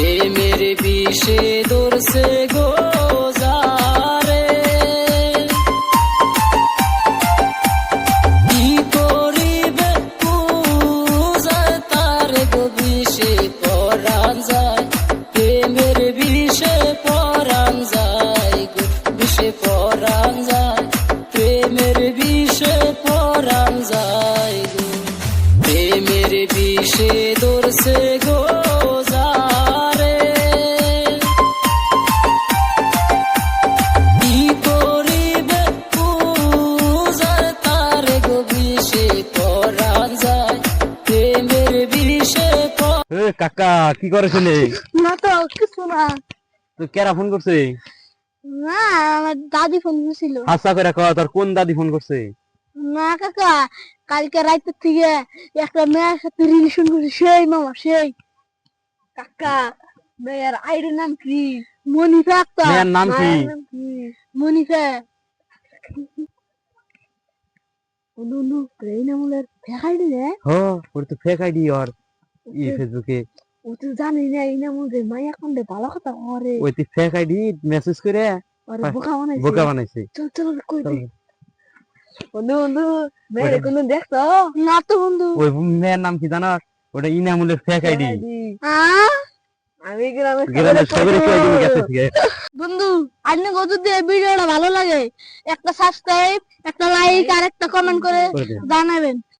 প্রেমের বিষে দর্শে গো যারে কি এ কাকা কি করে শুনে না তো কিছু না। তুই কেরা ফোন করছে? না আমার দাদি ফোন করেছিল। হাসা করে কয় তোর কোন দাদি ফোন করছে? না কাকা কালকে রাতের থেকে একটা মেয়ের সাথে রিলেশন করছে সেই মামা সেই। কাকা মেয়ের আইডির নাম কি? মনিফা একটা। মেয়ের নাম কি? মনিফা অনু অনু প্রেনামুলের ফেকাইডি রে? হ ওর তো ফেক আইডি আর ই ফেসবুকে। ও তো জানি না মাইয়া কোন데 ভালো কথা করে ওই তুই ফেক আইডি মেসেজ করে আর বোকা বানাইছে। বোকা বানাইছে। চল চল কই। দে। বন্ধু বন্ধু মেয়ে কোনো দেখছ? না তো বন্ধু। ওই মেয়ের নাম কি জানাস ওটা ইনামুলের ফেক আইডি আমি গ্রামে সবের আইডি গেছে থেকে। বন্ধু আপনি কত দিয়ে ভিডিওটা ভালো লাগে। একটা সাবস্ক্রাইব একটা লাইক আর একটা কমেন্ট করে জানাবেন।